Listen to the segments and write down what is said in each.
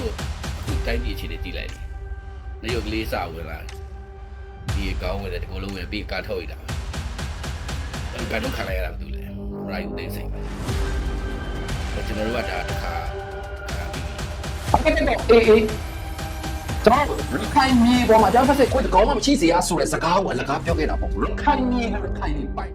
တို့အခုတိုင်းပြည်အခြေအနေတည်လိုက်တယ်။နေရုပ်ကလေးစဝင်လာတယ်။ဒီကောင်းဝင်တယ်ဒီကိုလုံးဝင်ပြီးကာထုတ်ရတာ။ဘယ်ကတော့ခံလိုက်ရတာမသိဘူးလေ။ right သိစိတ်ပဲ။ကျွန်တော်တို့ကဒါတစ်ခါအဲ့ဒါတော့အေးအေးကျွန်တော်ရခိုင်မြေပေါ်မှာအကြောင်းဖက်စစ်ကိုကောင်းမှမရှိစေရဆိုတဲ့စကားကိုအလကားပြောခဲ့တာပေါ့ရခိုင်မြေနဲ့ရခိုင်မြေပိုင်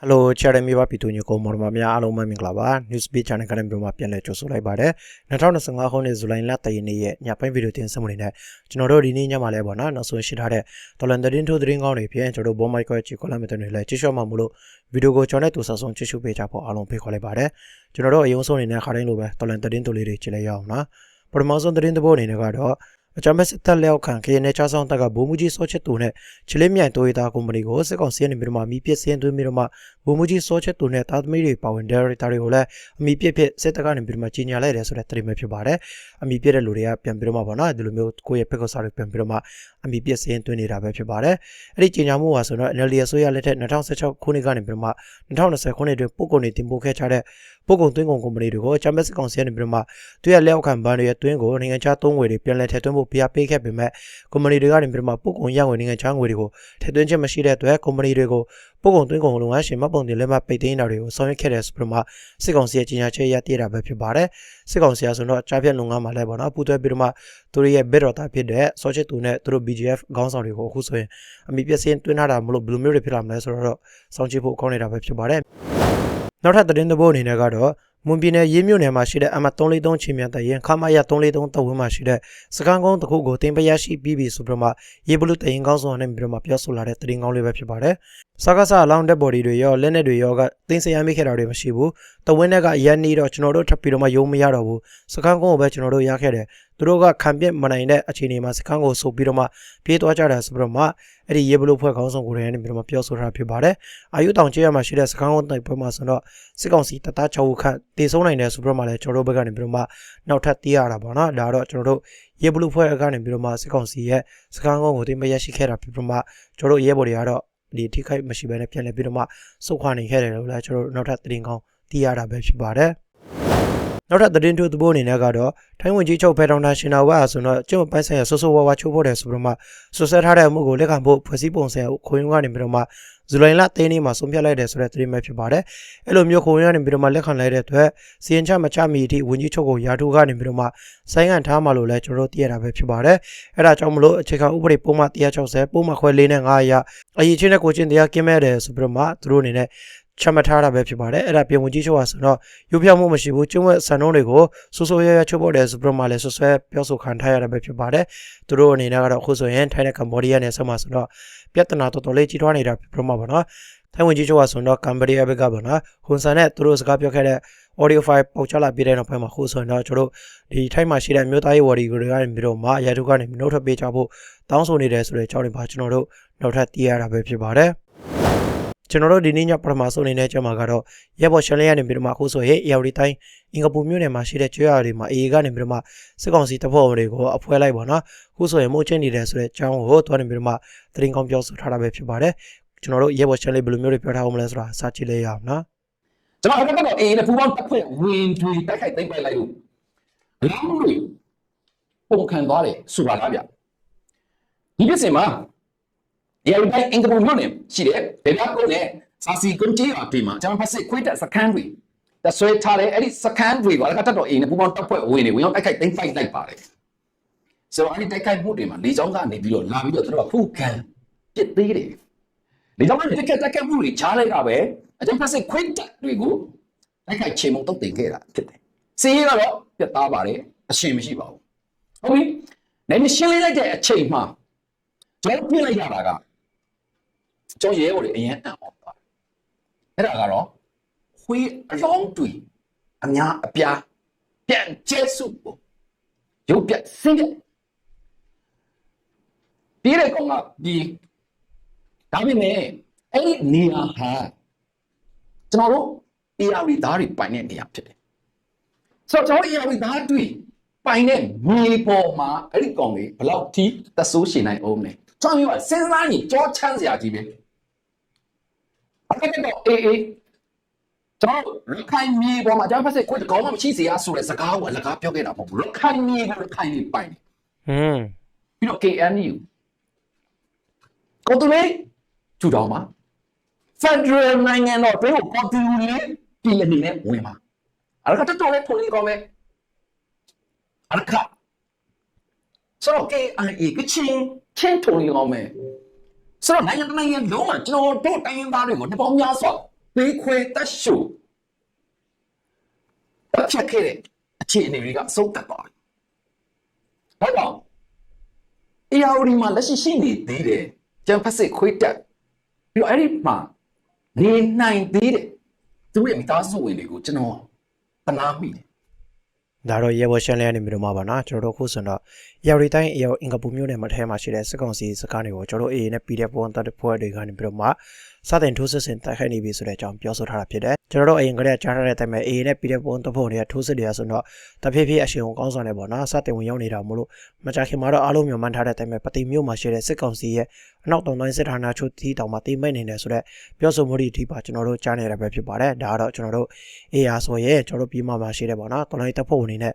ဟယ်လိုချာရမီပါပီတူညကိုမော်ဒမများအားလုံးပဲမင်္ဂလာပါ News Beat Channel ကနေပြန်မှာပြန်လည်ကြိုဆိုလိုက်ပါတယ်2025ခုနှစ်ဇူလိုင်လ3ရက်နေ့ရဲ့ညပိုင်းဗီဒီယိုတင်ဆက်မှုတွေနဲ့ကျွန်တော်တို့ဒီနေ့ညမှာလဲပေါ့နော်နောက်ဆုံးရှိထားတဲ့ဒေါ်လန်သတင်းထိုးသတင်းကောင်းတွေဖြင့်ကျွန်တော်တို့ဘောမိုက်ကွဲချီကောလာမီတန်တွေလည်းကြည့်ရှုမှမလို့ဗီဒီယိုကိုကျွန်တော်နဲ့တူဆဆုံကြည့်ရှုပေးကြဖို့အားလုံးဖိတ်ခေါ်လိုက်ပါတယ်ကျွန်တော်တို့အယုံဆုံးအနေနဲ့ခါတိုင်းလိုပဲဒေါ်လန်သတင်းတိုလေးတွေကြည့်လိုက်ရအောင်နော်ပထမဆုံးသတင်းတစ်ပုဒ်အနေနဲ့ကတော့ အကြမ်းဖက်စစ်တပ်လက်အောက်ခံခရနေချဆောင်တက်ကဘိုးမူကြီးစောချစ်တူနဲ့ချလေးမြိုင်တိုရီတာကုမ္ပဏီကိုစစ်ကောင်စီရဲ့နေပြီးတော့မှမိပစ်စင်းသွင်းပြီးတော့မှဘိုးမူကြီးစောချစ်တူနဲ့တာသမီတွေပါဝင်တဲ့ရီတာတွေကိုလည်းအမိပစ်ဖြစ်စစ်တပ်ကနေပြီးတော့မှကြီးညာလိုက်တယ်ဆိုတဲ့သတင်းပဲဖြစ်ပါတယ်အမိပစ်တဲ့လူတွေကပြန်ပြီးတော့မှပေါ့နော်ဒီလိုမျိုးကိုယ့်ရဲ့ဖက်ကစားတွေပြန်ပြီးတော့မှအမိပစ်စင်းသွင်းနေတာပဲဖြစ်ပါတယ်အဲ့ဒီကြီးညာမှုဟာဆိုတော့ NLD အစိုးရလက်ထက်2016ခုနှစ်ကနေပြီးတော့မှ2020ခုနှစ်တွင်ပို့ကုန်တွေတင်ပို့ခဲ့ကြတဲ့ပို့ကုန်သွင်းကုန်ကုမ္ပဏီတွေကိုအကြမ်းဖက်စစ်ကောင်စီကနေပြီးတော့မှသူရဲ့လက်အောက်ခံဘဏ်တွေရဲ့တွင်းကိုနိုင်ငံခြားသုံးငွေတွေပြန်လည်ထည့်သွင်းဖို့ပြပေးခဲ့ပေမဲ့ကုမ္ပဏီတွေကနေပြီးတော့မှပို့ကုန်ရငွေနိုင်ငံခြားငွေတွေကိုထည့်သွင်းခြင်းမရှိတဲ့အတွက်ကုမ္ပဏီတွေကို ပို့ကုန်သွင်းကုန်လုပ်ငန်းရှင်မှတ်ပုံတင်လက်မှတ်ပိတ်သိမ်းတာတွေကိုဆောင်ရွက်ခဲ့တဲ့ဆိုပြီးတော့မှစစ်ကောင်စီရဲ့ကြီးညာချက်ရတည်တာပဲဖြစ်ပါတယ်စစ်ကောင်စီကဆိုတော့ကြားဖြတ်လုပ်ငန်းမှာလည်းပေါ့နော်ပူးတွဲပြီးတော့မှသူတို့ရဲ့ဘစ်တော်တာဖြစ်တဲ့ဆော့ချစ်တူနဲ့သူတို့ BGF ခေါင်းဆောင်တွေကိုအခုဆိုရင်အမိပြည့်စင်တွင်းထားတာမလို့ဘယ်လိုမျိုးတွေဖြစ်လာမလဲဆိုတော့စောင့်ကြည့်ဖို့ကောင်းနေတာပဲဖြစ်ပါတယ်နောက်ထပ်သတင်းသဘောအနေနဲ့ကတော့ မွန်ပြည်နယ်ရေးမြို့နယ်မှာရှိတဲ့အမတ်343ချင်းမြန်တဲ့ရင်ခမရ343တဝင်းမှာရှိတဲ့စကန်ကုန်းတစ်ခုကိုတင်ပရရှိပြီးပြီဆိုပြီးတော့မှရေဘလူတရင်ကောင်းဆောင်နဲ့ပြီးတော့မှပြောဆိုလာတဲ့သတင်းကောင်းလေးပဲဖြစ်ပါတယ်။စကားဆာလောင်းတဲ့ body တွေရောလက်နဲ့တွေရောကတင်းစရမ်းမိခဲ့တာတွေမရှိဘူး။တဝင်းနဲ့ကရန်နေတော့ကျွန်တော်တို့ထပ်ပြီးတော့မှယုံမရတော့ဘူး။စကန်ကုန်းကိုပဲကျွန်တော်တို့ရခဲ့တယ်။ သူတို့ကခံပြစ်မနိုင်တဲ့အခြေအနေမှာစကန်ကိုဆိုပြီးတော့မှပြေးသွားကြတယ်ဆိုပြီးတော့မှအဲ့ဒီရေဘလူဖွဲ့ကောင်းဆောင်ကိုလည်းပြီးတော့မှပြောဆိုထားဖြစ်ပါတယ်။အာယုတောင်ကျေးရမှာရှိတဲ့စကန်ကုန်းတိုက်ပွဲမှာဆိုတော့စစ်ကောင်စီတပ်သား6ဦးခန့်တေဆုံးနိုင်တယ်ဆိုပြီးတော့မှလည်းကျွန်တော်တို့ဘက်ကနေပြီးတော့မှနောက်ထပ်တီးရတာပေါ့နော်။ဒါတော့ကျွန်တော်တို့ရေဘလူဖွဲ့ကနေပြီးတော့မှစစ်ကောင်စီရဲ့စကန်ကုန်းကိုတင်မရရှိခဲ့တာဖြစ်ပြီးတော့မှကျွန်တော်တို့ရဲဘော်တွေကတော့ဒီထိခိုက်မရှိဘဲနဲ့ပြန်လည်ပြီးတော့မှစုခွာနေခဲ့တယ်လို့လည်းကျွန်တော်တို့နောက်ထပ်သတင်းကောင်းသိရတာပဲဖြစ်ပါတယ် နောက်ထပ်သတင်းထုတ်သဘောအနေနဲ့ကတော့ထိုင်းဝန်ကြီးချုပ်ဖက်ဒေါင်တာရှင်နာဝါဆိုတော့ကျုံပိုင်းဆိုင်ရာဆိုးဆိုးဝါးဝါချိုးဖို့တယ်ဆိုပြီးတော့မှဆွဆွဲထားတဲ့အမှုကိုလက်ခံဖို့ဖွဲ့စည်းပုံဆိုင်ရာခွင့်ရုံးကနေပြီးတော့မှဇူလိုင်လ3နေ့မှာဆုံးဖြတ်လိုက်တယ်ဆိုတဲ့သတင်းပဲဖြစ်ပါတယ်။အဲ့လိုမျိုးခွင့်ရုံးကနေပြီးတော့မှလက်ခံလိုက်တဲ့အတွက်စီရင်ချမချမီအထိဝန်ကြီးချုပ်ကိုယာထုကနေပြီးတော့မှဆိုင်းငံ့ထားမှလို့လည်းကျွန်တော်တို့သိရတာပဲဖြစ်ပါတယ်။အဲ့ဒါကြောင့်မလို့အခြေခံဥပဒေပုံမှန်160ပုံမှန်ခွဲ၄နဲ့9အရအရေးချင်းတဲ့ကိုချင်းတရားကင်းမဲ့တယ်ဆိုပြီးတော့မှသူတို့အနေနဲ့ ချမှတ်ထားတာပဲဖြစ်ပါတယ်အဲ့ဒါပြင်ဝင်ကြီးချုပ်ဟာဆိုတော့ရုပ်ပြောင်းမှုမရှိဘူးကျုံးဝဲဆန်နှုံးတွေကိုဆိုးဆိုးရဲရဲချုပ်ဖို့တယ်ဆိုပြီးတော့မှလည်းဆွဆွဲပြောဆိုခံထားရတာပဲဖြစ်ပါတယ်သူတို့အနေနဲ့ကတော့အခုဆိုရင်ထိုင်းနဲ့ကမ္ဘောဒီးယားနဲ့ဆက်မှာဆိုတော့ပြဿနာတော်တော်လေးကြီးထွားနေတာဖြစ်ပြီးမှပါနော်ထိုင်းဝင်ကြီးချုပ်ဟာဆိုတော့ကမ္ဘောဒီးယားဘက်ကပါနော်ဟွန်ဆန်နဲ့သူတို့စကားပြောခဲ့တဲ့ audio file ပေါက်ချလာပြတဲ့နောက်ပိုင်းမှာခုဆိုရင်တော့ကျွန်တော်တို့ဒီထိုင်းမှာရှိတဲ့မြို့သားရေးဝါဒီကိုတွေကနေပြီးတော့မှရာထူးကနေနှုတ်ထွက်ပေးကြဖို့တောင်းဆိုနေတယ်ဆိုတဲ့အကြောင်းတွေပါကျွန်တော်တို့နောက်ထပ်သိရတာပဲဖြစ်ပါတယ် ကျွန်တော်တို့ဒီနေ့ညပထမဆုံးအနေနဲ့ကြမှာကတော့ရက်ပေါ်ရှန်လေးရနေပြီးတော့မှအခုဆိုရင်အေရီတိုင်းအင်္ဂပူမြို့နယ်မှာရှိတဲ့ကျွေးရတွေမှာအေကနေပြီးတော့မှစစ်ကောင်စီတပ်ဖွဲ့ဝင်တွေကိုအဖွဲလိုက်ပါတော့အခုဆိုရင်မိုးချင်းနေတယ်ဆိုတဲ့အကြောင်းကိုတွားနေပြီးတော့မှသတင်းကောင်းပြောဆိုထားတာပဲဖြစ်ပါတယ်ကျွန်တော်တို့ရက်ပေါ်ရှန်လေးဘယ်လိုမျိုးတွေပြောထားအောင်မလဲဆိုတာစကြည့်လေးရအောင်နော်ကျွန်တော်ကတော့အေးနဲ့ပူပေါင်းတက်ခွင့်ဝင်တွေတိုက်ခိုက်သိမ်းပိုက်လိုက်လို့လောင်းတွေပုံခံသွားတယ်ဆိုပါလားဗျဒီပြစ်စင်မှာ ဒီအတိုင်းအင်္ဂပူမြို့နယ်ရှိတယ်ဗေဒကုန်းနဲ့စာစီကုန်းကျေးရွာတွေမှာကျွန်တော်ဖက်စစ်ခွေးတက်စခန်းတွေတဆွဲထားတယ်အဲ့ဒီစခန်းတွေကလည်းတက်တော့အေးနဲ့ပူပေါင်းတက်ခွင့်ဝင်နေဝင်ရောက်တိုက်ခိုက်သိမ်းပိုက်လိုက်ပါတယ်ဆိုတော့အဲ့ဒီတိုက်ခိုက်မှုတွေမှာလေကြောင်းကနေပြီးတော့လာပြီးတော့သူတို့ကဖုန်ခံပစ်သေးတယ်လေကြောင်းကနေတက်ခက်တက်ခက်မှုတွေချားလိုက်တာပဲအကျဉ်းဖက်စစ်ခွေးတက်တွေကိုတိုက်ခိုက်ချေမှုတုတ်တင်ခဲ့တာဖြစ်တယ်စီးရတော့ပြတ်သားပါတယ်အရှင်မရှိပါဘူးဟုတ်ပြီနိုင်မရှင်းလေးလိုက်တဲ့အချိန်မှာကျွန်တော်ပြစ်လိုက်ရတာက ကျွန်တော်ရဲဘော်တွေအရင်အံ့ဩသွားတယ်အဲ့ဒါကတော့ခွေးအလောင်းတွေအများအပြားပြန်ကျဲစုကိုရုပ်ပြက်ဆင်းရဲပြေးတဲ့ကောင်ကဒီဒါပေမဲ့အဲ့ဒီနေရာဟာကျွန်တော်တို့ AR သားတွေပိုင်တဲ့နေရာဖြစ်တယ်ဆိုတော့ကျွန်တော် AR သားတွေပိုင်တဲ့မြေပေါ်မှာအဲ့ဒီကောင်လေးဘယ်လောက်ထိသဆိုးရှင်နိုင်အောင်လဲကျွန်တော်ကစဉ်းစားရင်ကြောချမ်းစရာကြီးပဲ အဲ့ဒါတော့အေးအေးကျွန်တော်တို့ရခိုင်မြေပေါ်မှာအကြမ်းဖက်စစ်ခွေးတကောင်မှမရှိစေရဆိုတဲ့စကားကိုအလကားပြောခဲ့တာမဟုတ်ဘူးရခိုင်မြေကရခိုင်မြေပိုင်တယ်ဟွန်းပြီးတော့ KNU ကိုတူလေးထူထောင်မှာ Federal နိုင်ငံတော်တွင်းကို continue ပြည်အနေနဲ့ဝင်မှာအဲ့ဒါကတော်တော်လေးထုံလေးကောင်းမယ်အဲ့ဒါဆိုတော့ KIA ကချင်းချင်းထုံလေးကောင်းမယ် ဆိုတော့နိုင်ငံတစ်နိုင်ငံလုံးမှာကျွန်တော်တို့တိုင်းရင်းသားတွေကိုနှစ်ပေါင်းများစွာဘေးခွဲတက်ရှုတက်ဖြတ်ခဲ့တဲ့အခြေအနေတွေကအဆုံးသတ်သွားပြီဟုတ်ပါဘူး ARD မှာလက်ရှိရှိနေသေးတယ်ကျန်ဖက်စစ်ခွေးတက်ပြီးတော့အဲ့ဒီမှာနေနိုင်သေးတယ်သူရဲ့မိသားစုဝင်တွေကိုကျွန်တော်ပနာမိတယ်ဒါတော့ရေဘော်ရှန်လေးကနေပြီးတော့မှာပါနော်ကျွန်တော်တို့ခုဆိုတော့ရေရီတိုင်းအေအင်္ဂပူမြို့နယ်မှာထဲမှာရှိတဲ့စစ်ကောင်စီစကားတွေကိုကျွန်တော်တို့အေးနဲ့ PDF ပုံတက်တဲ့ဖွဲ့တွေကနေပြီးတော့မှစတင်ထိုးစစ်ဆင်တိုက်ခိုက်နေပြီဆိုတဲ့အကြောင်းပြောဆိုထားတာဖြစ်တယ်ကျွန်တော်တို့အရင်ကတည်းကကြားထားတဲ့အတိုင်းပဲအေးနဲ့ PDF ပုံတက်ဖို့တွေကထိုးစစ်တွေကဆိုတော့တဖြည်းဖြည်းအရှင်ကိုကောင်းဆောင်နေပေါ့နော်စတင်ဝင်ရောက်နေတာမို့လို့မကြခင်မှာတော့အားလုံးမြန်မာထားတဲ့အတိုင်းပဲပတိမြို့မှာရှိတဲ့စစ်ကောင်စီရဲ့အနောက်တောင်တိုင်းစစ်ဌာနချုပ်တီးတောင်မှာတိမိတ်နေတယ်ဆိုတော့ပြောဆိုမှုတွေအထိပါကျွန်တော်တို့ကြားနေရပဲဖြစ်ပါတယ်ဒါကတော့ကျွန်တော်တို့အေးအားဆိုရဲကျွန်တော်တို့ပြည်မှာမှာရှိတယ်ပေါ့နော်တော်လိုင်းတပ်ဖို့အနေနဲ့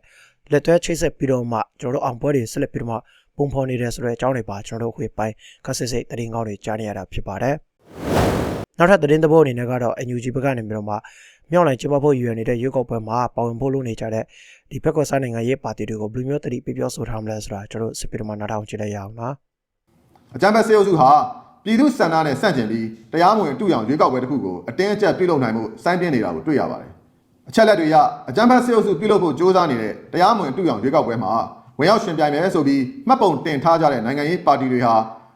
လက်သွဲချိတ်ဆက်ပြီးတော့မှကျွန်တော်တို့အောင်ပွဲတွေဆက်လက်ပြီးတော့မှပုံဖော်နေတယ်ဆိုတဲ့အကြောင်းတွေပါကျွန်တော်တို့ခွေပိုင်းကစစ်စစ်တရင်ကောင်းတွေကြားနေရတာဖြစ်ပါတယ်။နောက်ထပ်တရင်သဘောအနေနဲ့ကတော့ NUG ဘက်ကနေပြီးတော့မှမြောက်လိုက်ကျမဖို့ယူရနေတဲ့ရွေးကောက်ပွဲမှာပါဝင်ဖို့လုပ်နေကြတဲ့ဒီဘက်ကစားနိုင်ငံရေးပါတီတွေကိုဘယ်လိုမျိုးတတိပြပြောဆိုထားမလဲဆိုတာကျွန်တော်တို့စစ်ပြီးတော့မှနားထောင်ကြည့်လိုက်ရအောင်နော်။အကြမ်းဖက်စေအုပ်စုဟာပြည်သူစံနာနဲ့ဆန့်ကျင်ပြီးတရားမဝင်တူရောင်ရွေးကောက်ပွဲတစ်ခုကိုအတင်းအကျပ်ပြုလုပ်နိုင်မှုစိုင်းပြင်းနေတာကိုတွေ့ရပါတယ်။ အချက်လက်တွေရအကြမ်းဖက်စေအုပ်စုပြုလုပ်ဖို့ကြိုးစားနေတဲ့တရားမဝင်တူရောင်ရွေးကောက်ပွဲမှာဝင်ရောက်ရှင်ပြိုင်မယ်ဆိုပြီးမှတ်ပုံတင်ထားကြတဲ့နိုင်ငံရေးပါတီတွေဟာ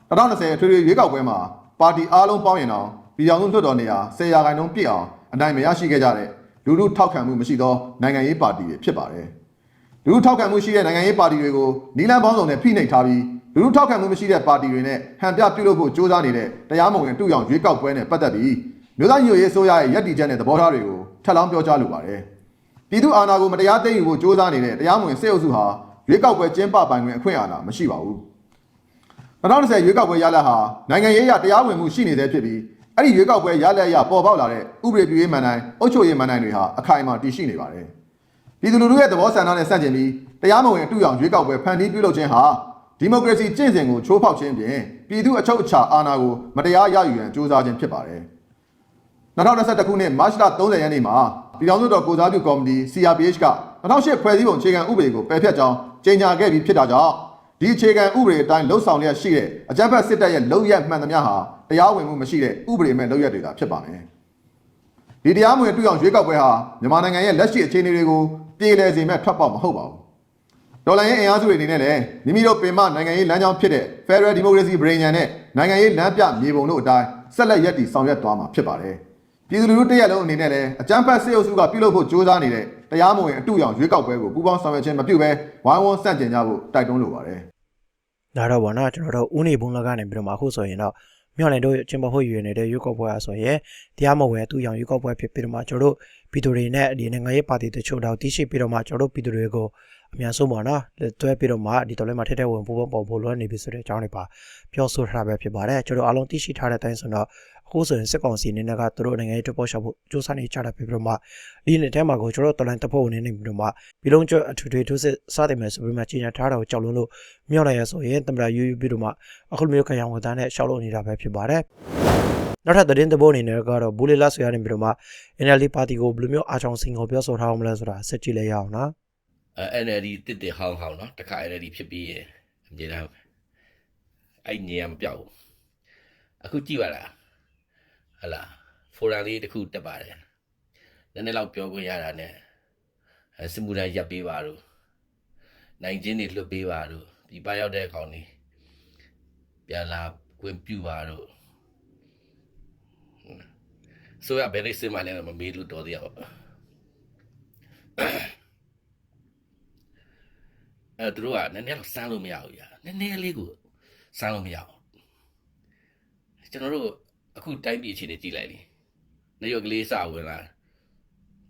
2020အထွေထွေရွေးကောက်ပွဲမှာပါတီအားလုံးပေါင်းရင်တော့ပြည်ထောင်စုလွှတ်တော်နေရာ10ရာခိုင်နှုန်းပြည့်အောင်အနိုင်မရရှိခဲ့ကြတဲ့လူလူထောက်ခံမှုမရှိသောနိုင်ငံရေးပါတီတွေဖြစ်ပါတယ်။လူထုထောက်ခံမှုရှိတဲ့နိုင်ငံရေးပါတီတွေကိုနီလန်ပေါင်းစုံနဲ့ဖိနှိပ်ထားပြီးလူထုထောက်ခံမှုမရှိတဲ့ပါတီတွေနဲ့ဟန်ပြပြုလုပ်ဖို့ကြိုးစားနေတဲ့တရားမဝင်တူရောင်ရွေးကောက်ပွဲနဲ့ပတ်သက်ပြီးမြို့သားညိုရေးဆိုရရဲ့ရည်တည်ချက်နဲ့သဘောထားတွေကို ထပ်လောင်းပြောကြားလိုပါတယ်။ပြည်သူအာဏာကိုမတရားသိမ်းယူဖို့ကြိုးစားနေတဲ့တရားမဝင်စစ်အုပ်စုဟာရွေးကောက်ပွဲကျင်းပပိုင်ခွင့်အခွင့်အာဏာမရှိပါဘူး။2020ရွေးကောက်ပွဲရလဒ်ဟာနိုင်ငံရေးအရတရားဝင်မှုရှိနေသေးဖြစ်ပြီးအဲ့ဒီရွေးကောက်ပွဲရလဒ်အရပေါ်ပေါက်လာတဲ့ဥပဒေပြုရေးမှန်တိုင်းအုပ်ချုပ်ရေးမှန်တိုင်းတွေဟာအခိုင်အမာတည်ရှိနေပါတယ်။ပြည်သူလူထုရဲ့သဘောဆန္ဒနဲ့ဆန့်ကျင်ပြီးတရားမဝင်အတူရောင်ရွေးကောက်ပွဲဖန်တီးပြုလုပ်ခြင်းဟာဒီမိုကရေစီကျင့်စဉ်ကိုချိုးဖောက်ခြင်းဖြင့်ပြည်သူအချုပ်အခြာအာဏာကိုမတရားရယူရန်ကြိုးစားခြင်းဖြစ်ပါတယ်။ 2021ခုနှစ်မတ်လ30ရက်နေ့မှာပြည်ထောင်စုတော်ကိုစားပြုကော်မတီ CRPH က2008ဖွဲ့စည်းပုံအခြေခံဥပဒေကိုပယ်ဖျက်ကြောင်းကြေညာခဲ့ပြီးဖြစ်တာကြောင့်ဒီအခြေခံဥပဒေအတိုင်းလှုပ်ဆောင်လျက်ရှိတဲ့အကြမ်းဖက်စစ်တပ်ရဲ့လုံရက်မှန်သမျှဟာတရားဝင်မှုမရှိတဲ့ဥပဒေမဲ့လုံရက်တွေသာဖြစ်ပါမယ်။ဒီတရားမဝင်တူအောင်ရွေးကောက်ပွဲဟာမြန်မာနိုင်ငံရဲ့လက်ရှိအခြေအနေတွေကိုပြည်လည်စေမဲ့ထွက်ပေါက်မဟုတ်ပါဘူး။ဒေါ်လာရင်းအင်အားစုတွေအနေနဲ့လည်းမိမိတို့ပင်မနိုင်ငံရေးလမ်းကြောင်းဖြစ်တဲ့ Federal Democracy ပြည်ညံနဲ့နိုင်ငံရေးလမ်းပြမြေပုံတို့အတိုင်းဆက်လက်ရည်တည်ဆောင်ရွက်သွားမှာဖြစ်ပါတယ်။ ပြည်သူလူထုတရက်လုံးအနေနဲ့လည်းအကြမ်းဖက်စစ်အုပ်စုကပြုလုပ်ဖို့ကြိုးစားနေတဲ့တရားမဝင်အတူအောင်ရွေးကောက်ပွဲကိုပူးပေါင်းဆောင်ရွက်ခြင်းမပြုဘဲဝိုင်းဝန်းဆန့်ကျင်ကြဖို့တိုက်တွန်းလိုပါတယ်။ဒါတော့ဗောနော်ကျွန်တော်တို့ဦးနေဘုံလကနေပြီးတော့မှအခုဆိုရင်တော့မြောက်နိုင်တို့ကျင်းပဖို့ရည်နေတဲ့ရွေးကောက်ပွဲအားဆိုရင်တရားမဝင်သူ့ရောင်ရွေးကောက်ပွဲဖြစ်ပြီးတော့မှကျွန်တော်တို့ပြည်သူတွေနဲ့ဒီနိုင်ငံရေးပါတီတချို့တော့တည်ရှိပြီးတော့မှကျွန်တော်တို့ပြည်သူတွေကိုအများဆုံးပေါ့နော်လက်တွဲပြီးတော့မှဒီတော်လေးမှာထက်တဲ့ဝင်ပူပေါင်းပေါ်ဖို့လွှမ်းနေပြီဆိုတဲ့အကြောင်းတွေပါပြောဆိုထားတာပဲဖြစ်ပါတယ်ကျွန်တော်အားလုံးတည်ရှိထားတဲ့အတိုင်းဆိုတော့အ ခုဆိုရင်စစ်ကောင်စီနေနဲ့ကသူတို့နိုင်ငံရေးတပေါ်ရှောက်ဖို့စ조사နေကြတာဖြစ်ပြီးတော့မှဒီနှစ်ထဲမှာကိုကျွန်တော်တော်လိုင်းတဖို့နေနေပြီးတော့မှပြည်လုံးကျွတ်အထွေထွေထိုးစစ်စတင်မယ်ဆိုပြီးမှကြီးညာထားတာကိုကြောက်လွန်းလို့မြောက်လိုက်ရဆိုရင်တမရရွရွပြီးတော့မှအခုလိုမျိုးခရံဝန်သားနဲ့ရှောက်လို့နေတာပဲဖြစ်ပါတယ်နောက်ထပ်သတင်းသဘောအနေနဲ့ကတော့ဘူလီလာဆိုရတဲ့ပြီးတော့မှ NLD ပါတီကိုဘယ်လိုမျိုးအားချောင်းစင်ကိုပြောဆိုထားအောင်မလဲဆိုတာစစ်ကြည့်လိုက်ရအောင်နော်အဲ NLD တစ်တစ်ဟောင်းဟောင်းနော်တခါ NLD ဖြစ်ပြီးရင်အမြင်တော့အဲ့ညံမပြောက်ဘူးအခုကြည့်ပါလား ဟလာဖိုရမ်လေးတစ်ခုတက်ပါတယ်နည်းနည်းလောက်ပြောခွင့်ရတာ ਨੇ အဲစမှုတိုင်းရပ်ပေးပါတို့နိုင်ချင်းတွေလွတ်ပေးပါတို့ဒီပရောက်တဲ့ကောင်တွေပြန်လာခွင့်ပြုပါတို့ဆိုရဘယ်လိုစင်မလဲမမေးလို့တော်သေးရပါအဲသူတို့ကနည်းနည်းတော့စမ်းလို့မရဘူးညာနည်းနည်းလေးကိုစမ်းလို့မရဘူးကျွန်တော်တို့ အခုတိုင်းပြည်အခြေအနေကြည့်လိုက်လေနေရွက်ကလေးစဝင်လာ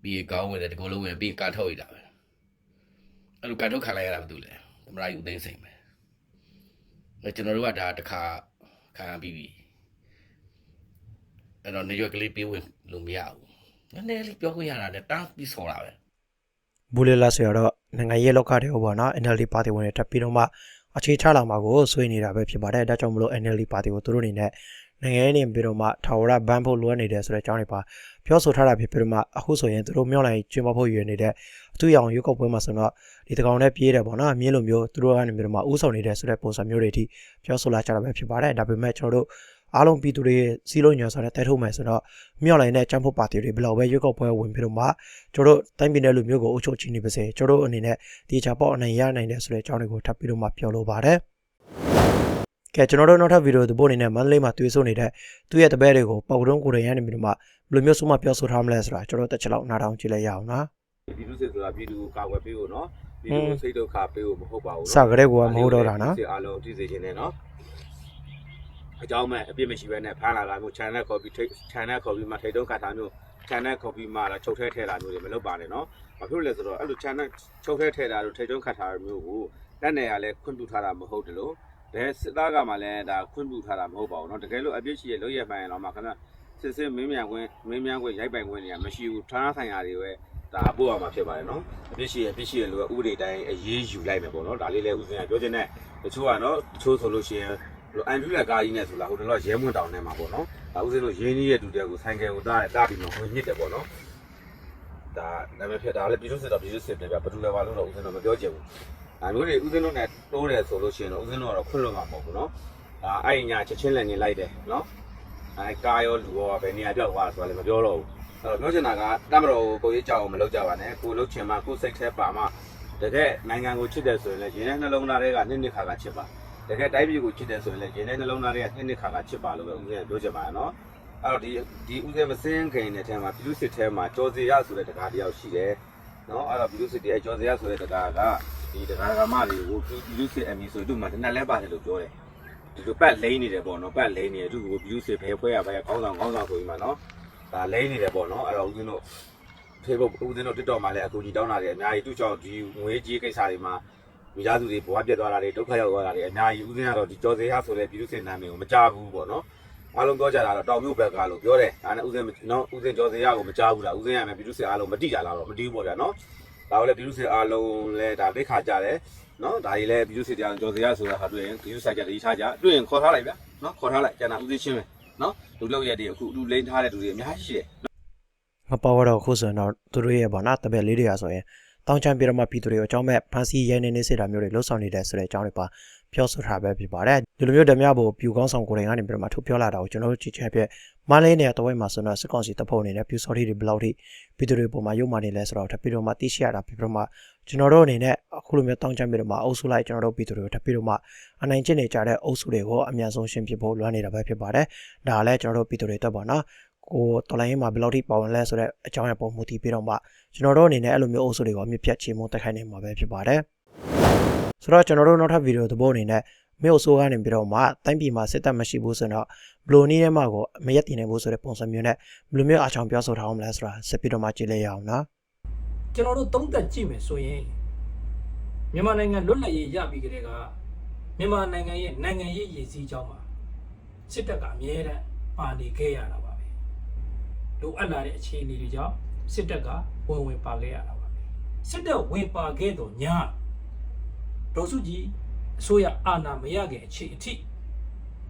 ပြီးကောင်းဝင်တယ်ဒီကုလုံးဝင်ပြီးကာထုတ်ရတာပဲအဲ့လိုကာထုတ်ခံလိုက်ရတာဘာလို့လဲသမရာယူသိမ်းစိမ်ပဲအဲကျွန်တော်တို့ကဒါတစ်ခါခံပြီးပြီအဲ့တော့နေရွက်ကလေးပြေးဝင်လို့မရဘူးနည်းနည်းလေးပြောခွင့်ရတာနဲ့တန်းပြီးဆော်တာပဲဘူးလေလာဆိုရတော့နိုင်ငံရေးလောကတဲ့ဟောပါနော် NLD ပါတီဝင်တွေတက်ပြီးတော့မှအခြေချလာမှာကိုဆွေးနေတာပဲဖြစ်ပါတယ်ဒါကြောင့်မလို့ NLD ပါတီကိုသူတို့အနေနဲ့ နိုင်ငံရေးနေပြီးတော့မှထာဝရဘန်းဖို့လွှဲနေတယ်ဆိုတဲ့အကြောင်းတွေပါပြောဆိုထားတာဖြစ်ပြီးတော့မှအခုဆိုရင်သူတို့မြောက်လိုက်ကျင်းပဖို့ရည်နေတဲ့အထူးရောင်ရွက်ကောက်ပွဲမှာဆိုတော့ဒီတကောင်နဲ့ပြေးတယ်ပေါ့နော်အမြင့်လိုမျိုးသူတို့ကနေပြီးတော့မှဥဆောင်နေတဲ့ဆိုတဲ့ပုံစံမျိုးတွေအထိပြောဆိုလာကြတာပဲဖြစ်ပါတယ်ဒါပေမဲ့ကျွန်တော်တို့အားလုံးပြည်သူတွေရဲ့စီးလုံးညံဆိုတဲ့တဲထုတ်မယ်ဆိုတော့မြောက်လိုက်တဲ့ကျန်းဖို့ပါတီတွေဘယ်လောက်ပဲရွက်ကောက်ပွဲဝင်ပြီးတော့မှကျွန်တော်တို့တိုင်းပြည်နယ်လူမျိုးကိုအုပ်ချုပ်ချင်နေပါစေကျွန်တော်တို့အနေနဲ့ဒီချာပေါ့အနိုင်ရနိုင်တယ်ဆိုတဲ့အကြောင်းတွေကိုထပ်ပြီးတော့မှပြောလိုပါတယ် ကဲကျွန်တော်တို့နောက်ထပ်ဗီဒီယိုသဘောအနေနဲ့မန္တလေးမှာတွေ့ဆုံနေတဲ့သူ့ရဲ့တပည့်တွေကိုပေါက်တုံးကိုယ်တိုင်ရနေပြီးတော့မှဘယ်လိုမျိုးဆုံးမပြောဆိုထားမလဲဆိုတာကျွန်တော်တို့တစ်ချက်လောက်နားထောင်ကြည့်လိုက်ရအောင်နော်ပြည်သူစစ်ဆိုတာပြည်သူကိုကာကွယ်ပေးဖို့နော်ပြည်သူကိုစိတ်ဒုက္ခပေးဖို့မဟုတ်ပါဘူးစကတဲ့ကွာမဟုတ်တော့တာနော်စစ်အားလုံးသိစေခြင်းနဲ့နော်အကြောင်းမဲ့အပြစ်မရှိဘဲနဲ့ဖမ်းလာတာမျိုး channel copy ထိ channel copy မှာထိတ်တုံးကတ်တာမျိုး channel copy မှာလာချုပ်ထဲထည့်တာမျိုးတွေမလုပ်ပါနဲ့နော်ဘာဖြစ်လို့လဲဆိုတော့အဲ့လို channel ချုပ်ထဲထည့်တာတို့ထိတ်တုံးကတ်တာမျိုးကိုတက်နေရလဲခွင့်ပြုထားတာမဟုတ်တယ်လို့ ဒါစစ်သားကမှလည်းဒါခွင့်ပြုထားတာမဟုတ်ပါဘူးနော်တကယ်လို့အပြစ်ရှိရလို့ရမှန်ရင်တော့မှခဏစစ်စစ်မင်းမြန်ခွင့်မင်းမြန်ခွင့်ရိုက်ပိုင်ခွင့်တွေကမရှိဘူးဌာနဆိုင်ရာတွေပဲဒါပို့ရမှာဖြစ်ပါတယ်နော်အပြစ်ရှိရအပြစ်ရှိရလို့ဥပဒေတိုင်းအရေးယူလိုက်မယ်ပေါ့နော်ဒါလေးလည်းဥစဉ်ကပြောချင်တဲ့တချို့ကနော်တချို့ဆိုလို့ရှိရင်အန်ပြူလက်ကားကြီးနဲ့ဆိုလာဟိုတလောရဲမွန်းတောင်ထဲမှာပေါ့နော်ဒါဥစဉ်တို့ရင်းကြီးရဲ့တူတဲ့ကိုဆိုင်ကယ်ကိုတားတားပြီးမှဝင်ညစ်တယ်ပေါ့နော်ဒါနာမည်ဖြစ်ဒါလည်းပြည်သူစစ်တော့ပြည်သူစစ်ပဲဗျဘယ်သူလဲပါလို့တော့ဥစဉ်တော့မပြောချင်ဘူး ဒါမျိုးတွေဥစဉ်တို့နဲ့တိုးတယ်ဆိုလို့ရှိရင်တော့ဥစဉ်တို့ကတော့ခွင့်လွှတ်မှာမဟုတ်ဘူးနော်ဒါအဲ့ဒီညာချက်ချင်းလည်းနေလိုက်တယ်နော်အဲကားရောလူရောပဲနေရာပြောက်သွားဆိုတာလည်းမပြောတော့ဘူးအဲ့တော့ပြောချင်တာကတမတော်ကိုကိုကြီးကြောက်အောင်မလုပ်ကြပါနဲ့ကိုလုပ်ချင်မှကိုစိတ်แท้ပါမှတကယ်နိုင်ငံကိုချစ်တယ်ဆိုရင်လည်းရင်းနှနှလုံးသားတွေကနှစ်နှစ်ခါခါချစ်ပါတကယ်တိုင်းပြည်ကိုချစ်တယ်ဆိုရင်လည်းရင်းနှနှလုံးသားတွေကနှစ်နှစ်ခါခါချစ်ပါလို့ပဲဦးဇင်းကပြောချင်ပါရနော်အဲ့တော့ဒီဒီဦးဇင်းမစင်းခင်တဲ့ထဲမှာပြည်သူစစ်ထဲမှာကြော်စီရဆိုတဲ့တကားတယောက်ရှိတယ်နော်အဲ့တော့ပြည်သူစစ်တွေအကြော်စီရဆိုတဲ့တကားက ဒီတကားကမတွေကိုပြည်သူစစ်အမီဆိုသူ့မှာတနက်လဲပါတယ်လို့ပြောတယ်ဒီလိုပတ်လိမ့်နေတယ်ပေါ့နော်ပတ်လိမ့်နေတယ်သူ့ကိုပြည်သူစစ်ဖယ်ဖွဲရပဲခေါင်းဆောင်ခေါင်းဆောင်ဆိုပြီးမှနော်ဒါလိမ့်နေတယ်ပေါ့နော်အဲ့တော့ဦးဇင်းတို့ Facebook ဦးဇင်းတို့ TikTok မှာလည်းအကူကြီးတောင်းတာတွေအများကြီးသူ့ကြောင့်ဒီငွေကြီးကိစ္စတွေမှာမိသားစုတွေဘဝပြတ်သွားတာတွေဒုက္ခရောက်သွားတာတွေအများကြီးဦးဇင်းကတော့ဒီကြော်စေရဆိုတဲ့ပြည်သူစစ်နာမည်ကိုမကြားဘူးပေါ့နော်အားလုံးပြောကြတာတော့တောင်မြို့ဘက်ကလို့ပြောတယ်ဒါနဲ့ဦးဇင်းနော်ဦးဇင်းကြော်စေရကိုမကြားဘူးလားဦးဇင်းရမယ်ပြည်သူစစ်အားလုံးမတိကြလားတော့မတိဘူးပေါ့ဗျာနော် ဒါကလည်းပြည်သူစစ်အားလုံးလည်းဒါသိခါကြတယ်နော်ဒါကြီးလည်းပြည်သူစစ်တရားကြော်စေရဆိုတာဟာတွေ့ရင်ပြည်သူစစ်ကြတည်ထားကြတွေ့ရင်ခေါ်ထားလိုက်ဗျာနော်ခေါ်ထားလိုက်ကျန်တာဦးဇင်းရှင်းမယ်နော်လူလောက်ရက်တွေအခုလူလိမ့်ထားတဲ့လူတွေအများကြီးရှိတယ်မပေါ်တော့ခုဆိုရင်တော့သူတို့ရဲ့ဗောနော်တပည့်လေးတွေကဆိုရင်တောင်းချမ်းပြတော့မှပြည်သူတွေကိုအကြောင်းမဲ့ဖန်စီရဲနေနေစေတာမျိုးတွေလှုပ်ဆောင်နေတယ်ဆိုတဲ့အကြောင်းတွေပါပြောဆိုထားပဲဖြစ်ပါတယ်ဒီလိုမျိုးဓမြဖို့ပြူကောင်းဆောင်ကိုယ်တိုင်ကနေပြတော့မှထုတ်ပြောလာတာကိုကျွန်တော်တို့ကြည့်ချက်ပြ မလေးနေတဝိုက်မှာဆိုတော့စစ်ကောင်စီတပ်ဖွဲ့အနေနဲ့ပြူစော်တီတွေဘယ်လောက်ထိပြည်သူတွေပုံမှာရုံမာနေလဲဆိုတော့ထပ်ပြီးတော့မှသိရှိရတာဖြစ်ပြီးတော့မှကျွန်တော်တို့အနေနဲ့အခုလိုမျိုးတောင်းချမ်းပြတော့မှအုပ်စုလိုက်ကျွန်တော်တို့ပြည်သူတွေကိုထပ်ပြီးတော့မှအနိုင်ကျင့်နေကြတဲ့အုပ်စုတွေကိုအများဆုံးရှင်းပြဖို့လွှမ်းနေတာပဲဖြစ်ပါတယ်ဒါကလည်းကျွန်တော်တို့ပြည်သူတွေတက်ပါနော်ကိုတော်လိုင်းရေးမှာဘယ်လောက်ထိပါဝင်လဲဆိုတော့အကြောင်းအရာပုံမူတည်ပြီးတော့မှကျွန်တော်တို့အနေနဲ့အဲ့လိုမျိုးအုပ်စုတွေကိုအမြင့်ဖြတ်ချေမှုတက်ခိုင်းနေမှာပဲဖြစ်ပါတယ်ဆိုတော့ကျွန်တော်တို့နောက်ထပ်ဗီဒီယိုသဘောအနေနဲ့ မြို့ဆိုးကနေပြီးတော့မှတိုင်းပြည်မှာစစ်တပ်မရှိဘူးဆိုတော့ဘလိုနီးထဲမှာကိုမရက်တည်နိုင်ဘူးဆိုတဲ့ပုံစံမျိုးနဲ့ဘလိုမျိုးအချောင်ပြောဆိုထားအောင်မလဲဆိုတာဆက်ပြီးတော့မှကြည့်လိုက်ရအောင်နော်ကျွန်တော်တို့သုံးသက်ကြည့်မယ်ဆိုရင်မြန်မာနိုင်ငံလွတ်လပ်ရေးရပြီးကြတဲ့ကမြန်မာနိုင်ငံရဲ့နိုင်ငံရေးရည်စည်းကြောင်းမှာစစ်တပ်ကအမြဲတမ်းပါနေခဲ့ရတာပါပဲလိုအပ်လာတဲ့အခြေအနေတွေကြောင့်စစ်တပ်ကဝင်ဝင်ပါခဲ့ရတာပါပဲစစ်တပ်ဝင်ပါခဲ့တော့ညာဒေါ်စုကြည် အစိုးရအာဏာမရခင်အခြေအထိ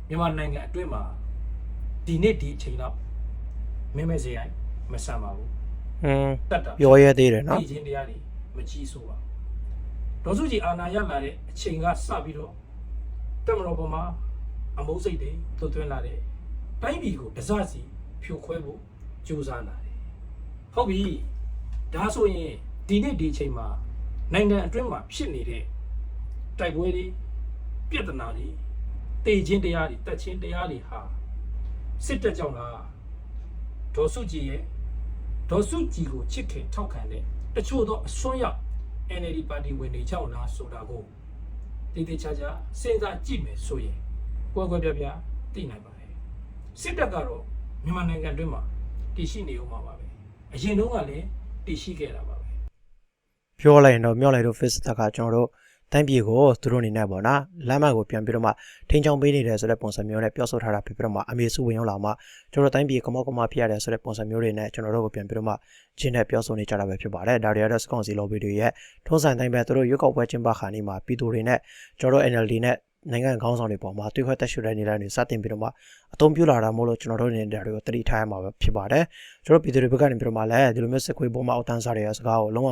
မြန်မာနိုင်ငံအတွင်းမှာဒီနေ့ဒီအချိန်တော့မင်းမဲစရိုက်မဆန်ပါဘူးဟွန်းတတ်တာပြောရဲသေးတယ်နော်ဒီချင်းတရားတွေမကြီးဆိုပါဒေါ်စုကြည်အာဏာရလာတဲ့အချိန်ကစပြီးတော့တက်မတော်ပေါ်မှာအမုန်းစိတ်တွေသွတ်သွင်းလာတဲ့တိုင်းပြည်ကိုတစစီဖြိုခွဲဖို့ကြိုးစားလာတယ်ဟုတ်ပြီဒါဆိုရင်ဒီနေ့ဒီအချိန်မှာနိုင်ငံအတွင်းမှာဖြစ်နေတဲ့ တိုက်ပွဲတွေပြဿနာတွေတေချင်းတရားတွေတက်ချင်းတရားတွေဟာစစ်တပ်ကြောင့်လားဒေါ်စုကြည်ရဲ့ဒေါ်စုကြည်ကိုချစ်ခင်ထောက်ခံတဲ့တချို့သောအစွန်းရောက် NLD ပါတီဝင်တွေကြောင့်လားဆိုတာကိုတိတိကျကျစဉ်းစားကြည့်မယ်ဆိုရင်ကွဲကွဲပြားပြားသိနိုင်ပါတယ်စစ်တပ်ကတော့မြန်မာနိုင်ငံတွင်းမှာတည်ရှိနေဦးမှာပါပဲအရင်တုန်းကလည်းတည်ရှိခဲ့တာပါပဲပြောလိုက်ရင်တော့မြောက်လိုက်တော့ face တက်ကကျွန်တော်တို့ တိုင်းပြည်ကိုသူတို့အနေနဲ့ပေါ့နော်လမ်းမကိုပြန်ပြီးတော့မှထိန်းချောင်းပေးနေတယ်ဆိုတဲ့ပုံစံမျိုးနဲ့ပြောဆိုထားတာဖြစ်ပြီးတော့မှအမေစုဝင်ရောက်လာမှကျွန်တော်တိုင်းပြည်ကမောက်ကမဖြစ်ရတယ်ဆိုတဲ့ပုံစံမျိုးတွေနဲ့ကျွန်တော်တို့ကိုပြန်ပြီးတော့မှကျင်းနဲ့ပြောဆိုနေကြတာပဲဖြစ်ပါတယ်ဒါတွေကတော့စကောင်စီ lobby တွေရဲ့ထုံးစံတိုင်းပဲသူတို့ရွက်ကောက်ပွဲကျင်းပခါနေမှာပြည်သူတွေနဲ့ကျွန်တော်တို့ NLD နဲ့နိုင်ငံခေါင်းဆောင်တွေပေါ်မှာတွေးခွဲတက်ရှူတဲ့နေတိုင်းတွေစတင်ပြီးတော့မှအသုံးပြုလာတာမို့လို့ကျွန်တော်တို့အနေနဲ့ဒါတွေကိုတတိထားရမှာပဲဖြစ်ပါတယ်ကျွန်တော်ပြည်သူတွေဘက်ကနေပြီးတော့မှလည်းဒီလိုမျိုးစစ်ခွေးပေါ်မှာအောက်တန်းစားတွေရဲ့စကားကိုလုံးဝ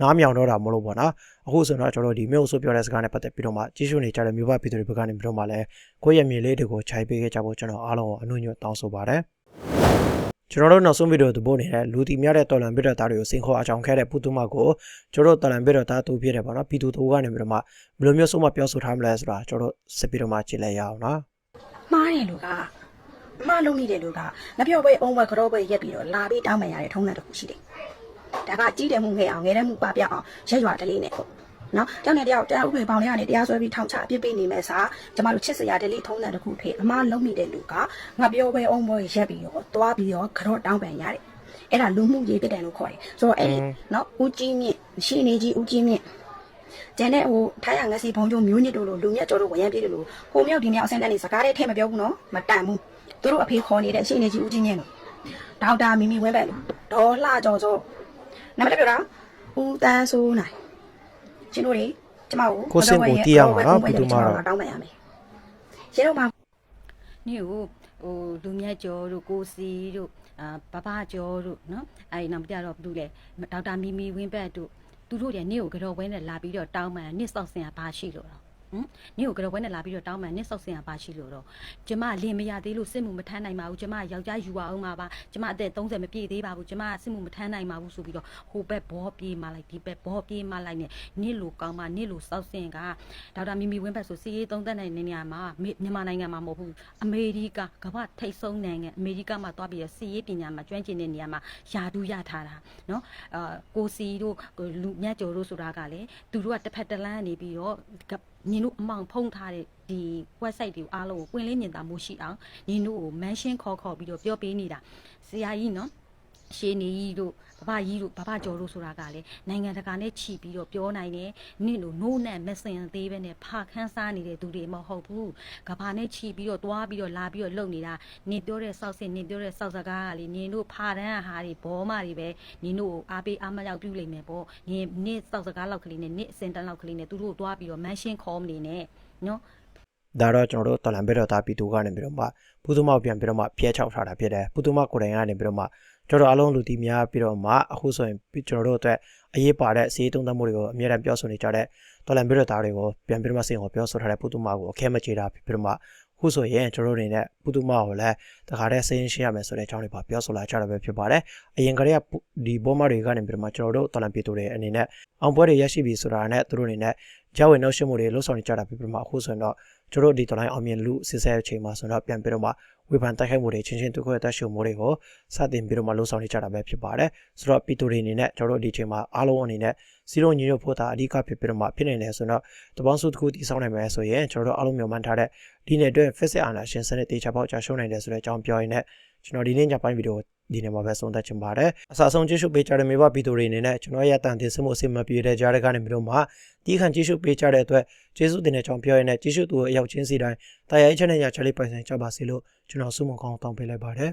နားမြောင်တော့တာမလို့ပေါ့နော်အခုဆိုတော့ကျွန်တော်တို့ဒီမြို့ဆိုပြောတဲ့စကားနဲ့ပတ်သက်ပြီးတော့မှကြီးစုနေကြတဲ့မြို့ပပြည်သူတွေဘက်ကနေပြီးတော့မှလည်းကိုယ့်ရဲ့မြေလေးတွေကိုခြိုက်ပေးခဲ့ကြဖို့ကျွန်တော်အားလုံးကိုအနှုတ်ညွတ်တောင်းဆိုပါတယ်ကျွန်တော်တို့နောက်ဆုံးဗီဒီယိုသဘောနေတဲ့လူတီများတဲ့တော်လန်ဘစ်တော်သားတွေကိုစင်ခေါ်အကြောင်းခဲတဲ့ပူတူမကိုကျွန်တော်တို့တော်လန်ဘစ်တော်သားတူပြည့်တယ်ပေါ့နော်ပြည်သူတူကနေပြီးတော့မှဘယ်လိုမျိုးဆုံးမပြောဆိုထားမလဲဆိုတာကျွန်တော်တို့စစ်ပြီးတော့မှကြည့်လိုက်ရအောင်နော်မှားတယ်လူကမှားလုံးနေတဲ့လူကငပြောပွဲအုံးပွဲကြောပွဲရက်ပြီးတော့လာပြီးတောင်းပန်ရတဲ့ထုံးတဲ့တစ်ခုရှိတယ်။ ဒါကကြီးတယ်မှုငယ်အောင်ငယ်တဲ့မှုပပြအောင်ရက်ရွာတလေးနဲ့ပေါ့။နော်။ကြောက်နေတယောက်တရားဥပဒေပေါင်းလေးကနေတရားစွဲပြီးထောင်ချအပြစ်ပေးနေမယ်စာကျမတို့ချစ်စရာဒလေးထုံးတဲ့တစ်ခုဖြစ်အမှားလုံးနေတဲ့လူကငပြောပွဲအုံးပွဲရက်ပြီးတော့သွားပြီးတော့ကြောတောင်းပန်ရတယ်။အဲ့ဒါလူမှုရေးပြတဲ့လို့ခေါ်တယ်။ဆိုတော့အဲ့ဒီနော်ဦးကြီးမြင့်ရှိနေကြီးဦးကြီးမြင့်ကျန်တဲ့ဟိုထိုင်းရငစီဘုံကျုံမျိုးညစ်တို့လိုလူမြတ်ကျော်တို့ဝရမ်းပြေးတယ်လို့ဟိုမြောက်ဒီမြောက်အဆန်းတန်းနေစကားတွေထဲမပြောဘူးနော်မတန်ဘူးသူတို့အဖေခေါ်နေတဲ့အရှိနေကြီးဦးချင်းချင်းလို့ဒေါက်တာမီမီဝင်းပဲလို့ဒေါ်လှကျော်ကျော် နာမည်ပြောတာဦးတန်းစိုးနိုင်ရှင်တို့တွေကျမကိုတောင်းပန်ရမယ်ရှင်တို့မှာနေ့ကိုဟိုလူမြတ်ကျော်တို့ကိုစီတို့အာဘဘကျော်တို့နော်အဲဒီနောက်ပြတော့ဘူးလေဒေါက်တာမီမီဝင်းဘက်တို့သူတို့တွေနေ့ကိုကြော်ဝဲနဲ့လာပြီးတော့တောင်းပန်နှစ်ဆောက်ဆင်ရပါရှိလို့တော့ ဟမ်နေ့ကိုကြော်ဝဲနဲ့လာပြီးတော့တောင်းပန်နှစ်ဆောက်ဆင်ရပါရှိလို့တော့ကျမလင်မရသေးလို့စစ်မှုမထမ်းနိုင်ပါဘူးကျမယောက်ျားယူပါအောင်ပါပါကျမအသက်30မပြည့်သေးပါဘူးကျမစစ်မှုမထမ်းနိုင်ပါဘူးဆိုပြီးတော့ဟိုဘက်ဘောပြေးမှလိုက်ဒီဘက်ဘောပြေးမှလိုက်နဲ့နေ့လိုကောင်းမှနေ့လိုစောက်ဆင်ကဒေါက်တာမီမီဝင်းဘက်ဆိုစီရေးသုံးသက်နိုင်တဲ့နေရာမှာမြန်မာနိုင်ငံမှာမဟုတ်ဘူးအမေရိကကမ္ဘာထိပ်ဆုံးနိုင်ငံအမေရိကမှာသွားပြီးတော့စီရေးပညာမှာကျွမ်းကျင်တဲ့နေရာမှာယာဒူးရထားတာနော်အာကိုစီတို့လူမြတ်ကျော်တို့ဆိုတာကလည်းသူတို့ကတစ်ဖက်တစ်လမ်းနေပြီးတော့ ညီတို့အမောင်ဖုံးထားတဲ့ဒီ website တွေကိုအားလုံးကိုပွင့်လင်းမြင်သာမှုရှိအောင်ညီတို့ကို mention ခေါ်ခေါ်ပြီးတော့ပြောပေးနေတာဆရာကြီးနော် ရှေးနေကြီးတို့ဘဘကြီးတို့ဘဘကျော်တို့ဆိုတာကလည်းနိုင်ငံတကာနဲ့ချီပြီးတော့ပြောနိုင်တယ်နေ့လိုနိုးနဲ့မစင်သေးပဲနဲ့ဖာခန်းစားနေတဲ့သူတွေမဟုတ်ဘူးကဘာနဲ့ချီပြီးတော့သွားပြီးတော့လာပြီးတော့လုံနေတာနေပြောတဲ့စောက်စင်နေပြောတဲ့စောက်စကားကလေနင်တို့ဖာတန်းဟာတွေဘောမတွေပဲနင်တို့အားပေးအားမရောက်ပြုလိမ့်မယ်ပေါ့နင်နေ့စောက်စကားလောက်ကလေးနဲ့နေ့အစင်တန်းလောက်ကလေးနဲ့သူတို့သွားပြီးတော့မန်ရှင်းခေါ်မနေနဲ့နော် ဒါတော့ကျွန်တော်တို့တော်လန်ဘက်တော်သားပြည်သူကနေပြီးတော့မှပူသူမောက်ပြန်ပြီးတော့မှဖျဲချောက်ထားတာဖြစ်တယ်ပူသူမောက်ကိုယ်တိုင်ကနေပြီးတော့မှကျွန်တော်တို့အလုံးလူတီများပြီးတော့မှအခုဆိုရင်ကျွန်တော်တို့အတွက်အရေးပါတဲ့စီးတုံးသမှုတွေကိုအများအားပြောဆိုနေကြတဲ့တော်လန်ဘက်တော်သားတွေကိုပြန်ပြီးတော့မှစင်ကိုပြောဆိုထားတဲ့ပူသူမောက်ကိုအခဲမချေတာဖြစ်ပြီးတော့မှခုဆိုရင်ကျွန်တော်တို့အနေနဲ့ပူသူမောက်ကိုလည်းတခါတည်းစိရင်ရှင်းရမယ်ဆိုတဲ့အကြောင်းတွေပါပြောဆိုလာကြတာပဲဖြစ်ပါတယ်အရင်ကတည်းကဒီဘောမတွေကနေပြီးတော့မှကျွန်တော်တို့တော်လန်ပြည်သူတွေအနေနဲ့အောင်ပွဲတွေရရှိပြီဆိုတာနဲ့သူတို့အနေနဲ့ကြောက်ဝင်နှုတ်ရှင်းမှုတွေလှုပ်ဆောင်နေကြတာဖြစ်ပြီးတော့မှအခုဆိုရင်တော့ ကျတို့ဒီတော်လိုင်းအောင်မြင်လူစစ်ဆဲအချိန်မှာဆိုတော့ပြန်ပြီးတော့မှဝေဖန်တိုက်ခိုက်မှုတွေချင်းချင်းဒုက္ခတက်ရှုမှုတွေကိုစတင်ပြီးတော့မှလှုံ့ဆော်နေကြတာပဲဖြစ်ပါတယ်ဆိုတော့ပီတိုတွေအနေနဲ့ကျတို့ဒီအချိန်မှာအားလုံးအနေနဲ့ စီလုံးညီညွတ်ဖို့တာအဓိကဖြစ်ပြီးတော့မှဖြစ်နေတယ်ဆိုတော့တပေါင်းစုတစ်ခုတည်ဆောက်နိုင်မယ်ဆိုရင်ကျတို့အားလုံးမျှော်မှန်းထားတဲ့ဒီနေ့အတွက် Fixed အာနာရှင်စနစ်တေချာပေါက်ကြာရှုံးနိုင်တယ်ဆိုတဲ့အကြောင်းပြောရင်းနဲ့ကျွန်တော်ဒီနေ့ညပိုင်းဗီဒီယိုဒီနေ့မှာပဲဆုံးသက်ချင်ပါတယ်အစားဆုံးကြည့်ရှုပေးကြတဲ့မိဘဗီဒီယိုတွေအနေနဲ့ကျွန်တော်ရတန်တင်စမှုအစီအမပြေတဲ့ကြားတဲ့ကနေပြီးတော့မှဒီခံကြည့်ရှုပေးကြတဲ့အတွက်ကျေးဇူးတင်တဲ့အကြောင်းပြောရင်းနဲ့ကြည့်ရှုသူအရောက်ချင်းစီတိုင်းတာယာရေးချက်နဲ့ရချလေးပိုင်ဆိုင်ကြပါစေလို့ကျွန်တော်ဆုမကောင်းတောင်းပေးလိုက်ပါတယ်